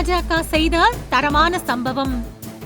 பாஜக செய்த தரமான சம்பவம்.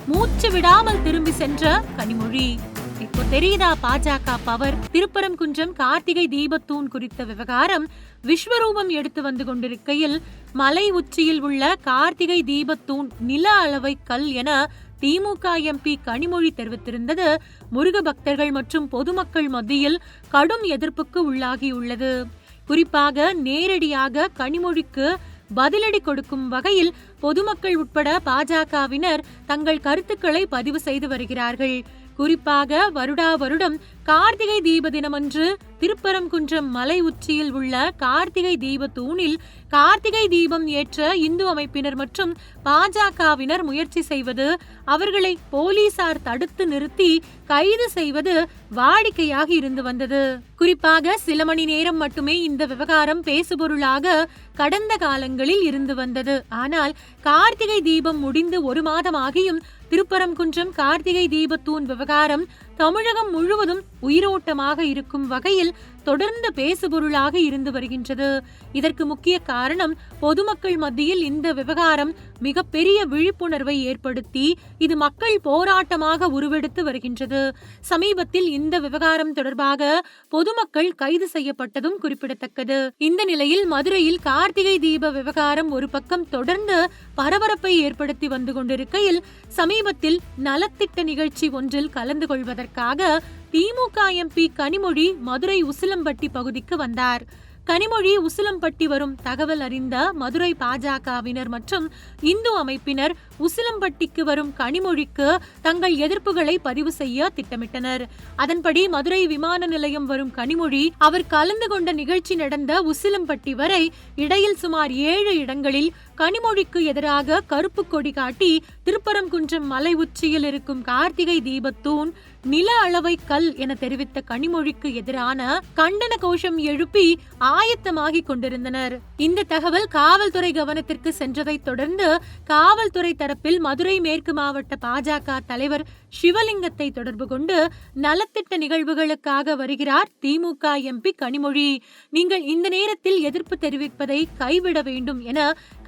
மூச்சு விடாமல் திரும்பி சென்ற கனிமொழி. இப்போ தெரியுதா பாஜக பவர்? திருப்பரங்குன்றம் கார்த்திகை தீபத்தூண் குறித்த விவகாரம் விஸ்வரூபம் எடுத்து வந்து கொண்டிருக்கையில் மலை உச்சியில் உள்ள கார்த்திகை தீபத்தூண் நில அளவை கல் என திமுக எம்பி கனிமொழி தெரிவித்திருந்தது. முருக பக்தர்கள் மற்றும் பொதுமக்கள் மத்தியில் கடும் எதிர்ப்புக்கு உள்ளாகியுள்ளது. குறிப்பாக நேரடியாக கனிமொழிக்கு பதிலடி கொடுக்கும் வகையில் பொதுமக்கள் உட்பட பாஜகவினர் தங்கள் கருத்துக்களை பதிவு செய்து வருகிறார்கள். குறிப்பாக வருடா வருடம் கார்த்திகை தீப தினமன்று திருப்பரங்குன்றம் மலை உச்சியில் உள்ள கார்த்திகை தீப தூணில் கார்த்திகை தீபம் ஏற்ற இந்து அமைப்பினர் மற்றும் பாஜகவினர் முயற்சி செய்வது அவர்களை போலீசார் தடுத்து நிறுத்தி கைது செய்வது வாடிக்கையாக இருந்து வந்தது. குறிப்பாக சில மணி நேரம் மட்டுமே இந்த விவகாரம் பேசுபொருளாக கடந்த காலங்களில் இருந்து வந்தது. ஆனால் கார்த்திகை தீபம் முடிந்து ஒரு மாதமாகியும் திருப்பரங்குன்றம் கார்த்திகை தீபத்தூண் விவகாரம் தமிழகம் முழுவதும் உயிரோட்டமாக இருக்கும் வகையில் தொடர்ந்து பேசுபொருளாக இருந்து வருகின்றது. இதற்கு முக்கிய காரணம் பொதுமக்கள் மத்தியில் இந்த விவகாரம் மிகப்பெரிய விழிப்புணர்வை ஏற்படுத்தி இது மக்கள் போராட்டமாக உருவெடுத்து வருகின்றது. சமீபத்தில் இந்த விவகாரம் தொடர்பாக பொதுமக்கள் கைது செய்யப்பட்டதும் குறிப்பிடத்தக்கது. இந்த நிலையில் மதுரையில் கார்த்திகை தீப விவகாரம் ஒரு பக்கம் தொடர்ந்து பரபரப்பை ஏற்படுத்தி வந்து கொண்டிருக்கையில் சமீபத்தில் நலத்திட்ட நிகழ்ச்சி ஒன்றில் கலந்து கொள்வதற்காக திமுக எம்பி கனிமொழி மதுரை உசிலம்பட்டி பகுதிக்கு வந்தார். கனிமொழி உசிலம்பட்டி வரும் தகவல் அறிந்த மதுரை பாஜகவினர் மற்றும் இந்து அமைப்பினர் உசிலம்பட்டிக்கு வரும் கனிமொழிக்கு தங்கள் எதிர்ப்புகளை பதிவு செய்ய திட்டமிட்டனர். அதன்படி மதுரை விமான நிலையம் வரும் கனிமொழி அவர் கலந்து கொண்ட நிகழ்ச்சி நடந்த உசிலம்பட்டி வரை இடையில் சுமார் ஏழு இடங்களில் கனிமொழிக்கு எதிராக கருப்பு கொடி காட்டி திருப்பரங்குன்றம் மலை உச்சியில் இருக்கும் கார்த்திகை தீபத்தூண் நில அளவை கல் என தெரிவித்த கனிமொழிக்கு எதிரான கண்டன கோஷம் எழுப்பி ஆயத்தமாகி கொண்டிருந்தனர். இந்த தகவல் காவல்துறை கவனத்திற்கு சென்றதைத் தொடர்ந்து காவல்துறை தரப்பில் மதுரை மேற்கு மாவட்ட பாஜக தலைவர் சிவலிங்கத்தை தொடர்பு கொண்டு நலத்திட்ட நிகழ்வுகளுக்காக வருகிறார் திமுக எம்பி கனிமொழி. நீங்கள் இந்த நேரத்தில் எதிர்ப்பு தெரிவிப்பதை கைவிட வேண்டும் என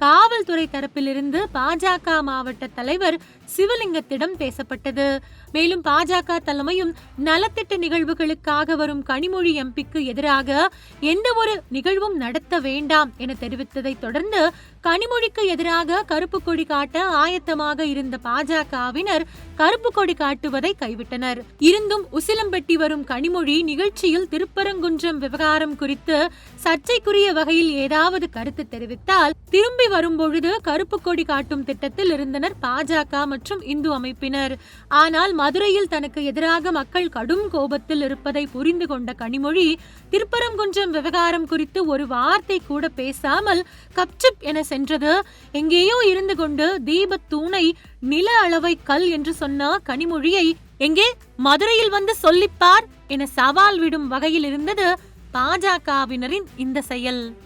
காவல்துறை தரப்பிலிருந்து பாஜக மாவட்ட தலைவர் சிவலிங்கத்திடம் பேசப்பட்டது. மேலும் பாஜக தலைமையும் நலத்திட்ட நிகழ்வுகளுக்காக வரும் கனிமொழி எம்பிக்கு எதிராக எந்த ஒரு நிகழ்வும் நடத்த வேண்டாம் என தெரிவித்ததை தொடர்ந்து கனிமொழிக்கு எதிராக கருப்பு கொடி காட்ட ஆயத்தமாக இருந்த பாஜகவினர் கருப்பு கொடி காட்டுவதை கைவிட்டனர். இருந்தும் உசிலம்பட்டி வரும் கனிமொழி நிகழ்ச்சியில் திருப்பரங்குன்றம் விவகாரம் குறித்து சர்ச்சைக்குரிய வகையில் ஏதாவது கருத்து தெரிவித்தால் திரும்பி வரும்பொழுது கருப்பு கொடி காட்டும் திட்டத்தில் இருந்தனர் பாஜக மற்றும் இந்து அமைப்பினர். ஆனால் மதுரையில் தனக்கு எதிராக மக்கள் கடும் கோபத்தில் இருப்பதை புரிந்து கொண்ட கனிமொழி திருப்பரங்குன்றம் விவகாரம் குறித்து ஒரு வார்த்தை கூட பேசாமல் கப்சிப் என சென்றது. எங்கேயோ இருந்து கொண்டு தீபத் தூணை நில அளவை கல் என்று சொன்ன கனிமொழியை எங்கே மதுரையில் வந்து சொல்லிப்பார் என சவால் விடும் வகையில் இருந்தது பாஜகவினரின் இந்த செயல்.